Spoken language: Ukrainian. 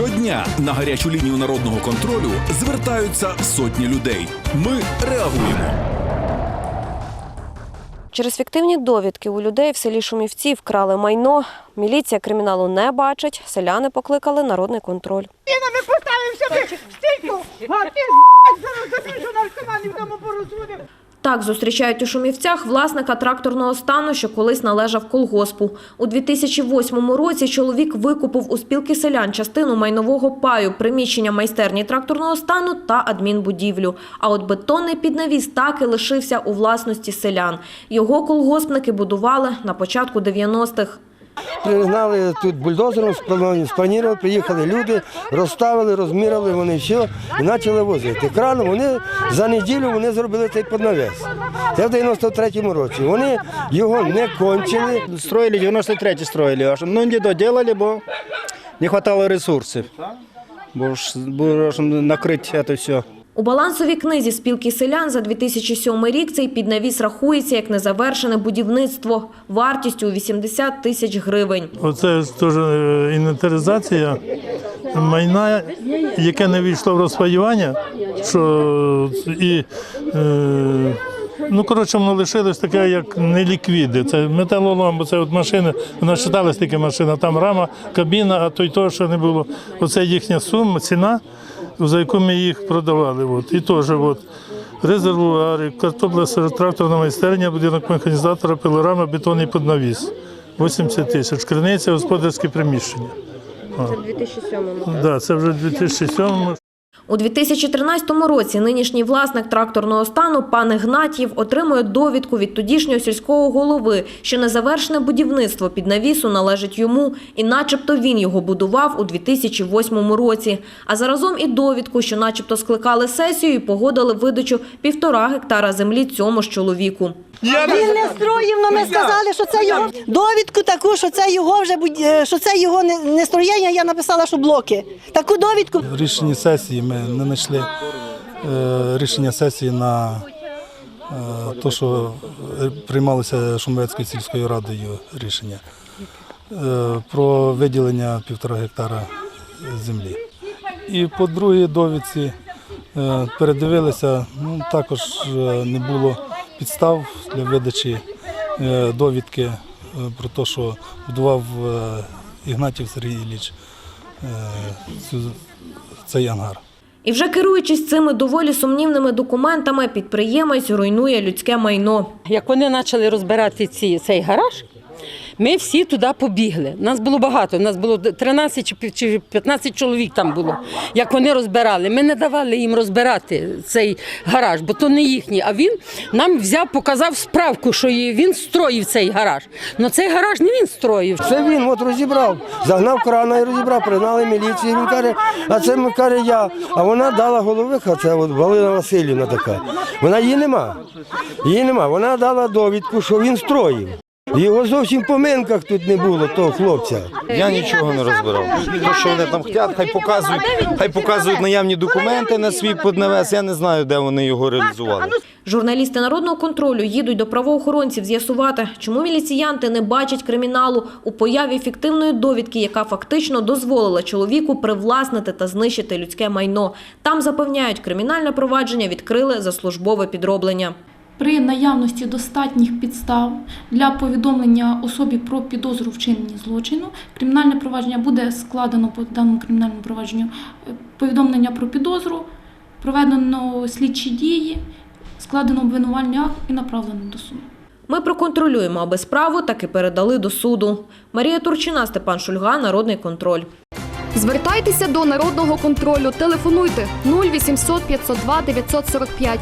Щодня на гарячу лінію народного контролю звертаються сотні людей. Ми реагуємо. Через фіктивні довідки у людей в селі Шумівці вкрали майно. Міліція криміналу не бачить. Селяни покликали народний контроль. Ми поставимо себе стійку, а ти зараз запишу наркоманів тому порозводив. Так зустрічають у Шумівцях власника тракторного стану, що колись належав колгоспу. У 2008 році чоловік викупив у спілки селян частину майнового паю, приміщення майстерні тракторного стану та адмінбудівлю. А от бетонний піднавіс так і лишився у власності селян. Його колгоспники будували на початку 90-х. Пригнали тут бульдозером, спланували, приїхали люди, розставили, розміряли вони все і почали возити. Кран вони за неділю вони зробили цей поднавес. Це в 93-му році. Вони його не кончили. Строили 93 строили, аж ну не доделали, бо не хватало ресурсів. Бо ж накрити це все. У балансовій книзі спілки селян за 2007 рік цей піднавіс рахується як незавершене будівництво вартістю у 80 тисяч гривень. Оце теж е, інвентаризація майна, яке не війшло в розпаювання, що і е, ну коротше воно лишилось таке, як неліквіди. Це металолом, бо це от машини, вона читалась таке машина, там рама, кабіна, а то й того, що не було. Оце їхня сума, ціна, за яку ми їх продавали. От. І теж от, резервуари, картопля тракторна майстерня, будинок механізатора, пилорама, бетонний поднавіс. 80 тисяч. Криниця, господарське приміщення. Це в 2007-му? Так, це вже в 2007-му. У 2013 році нинішній власник тракторного стану пан Ігнатів отримує довідку від тодішнього сільського голови, що незавершене будівництво під навісу належить йому, і начебто він його будував у 2008 році. А заразом і довідку, що начебто скликали сесію і погодили видачу півтора гектара землі цьому ж чоловіку. Він не строїв, але ми сказали, що це його довідку таку, що це його вже е, що це його не, строєння. Я написала, що блоки. Таку довідку В рішенні сесії ми не знайшли е, рішення сесії на те, що приймалося Шумецькою сільською радою рішення е, про виділення півтора гектара землі. І по другій довідці е, передивилися, ну, також е, не було підстав для видачі е, довідки е, про те, що будував е, Ігнатів Сергій Ілліч цей ангар. І вже керуючись цими доволі сумнівними документами, підприємець руйнує людське майно. Як вони почали розбирати ці, цей гараж, ми всі туди побігли. Нас було багато, нас було 13 чи пі- чи 15 чоловік там було. Як вони розбирали, ми не давали їм розбирати цей гараж, бо то не їхній. А він нам взяв, показав справку, що він строїв цей гараж. Ну цей гараж не він строїв. Це він от розібрав, загнав крана і розібрав, пригнали міліцію. Він каже, а це каже я. А вона дала головиха, це от Галина Васильівна така. Вона її нема. Її нема. Вона дала довідку, що він строїв. Його зовсім поминках тут не було, того хлопця. Я нічого не розбирав. То, що вони там хочуть, хай показують, хай показують наявні документи на свій поднавес. Я не знаю, де вони його реалізували. Журналісти народного контролю їдуть до правоохоронців з'ясувати, чому міліціянти не бачать криміналу у появі фіктивної довідки, яка фактично дозволила чоловіку привласнити та знищити людське майно. Там запевняють, кримінальне провадження відкрили за службове підроблення. При наявності достатніх підстав для повідомлення особі про підозру вчинення злочину, кримінальне провадження буде складено по даному кримінальному провадженню е, повідомлення про підозру, проведено слідчі дії, складено обвинувальний акт і направлено до суду. Ми проконтролюємо, аби справу таки передали до суду. Марія Турчина, Степан Шульга, Народний контроль. Звертайтеся до народного контролю. Телефонуйте 0800 502 945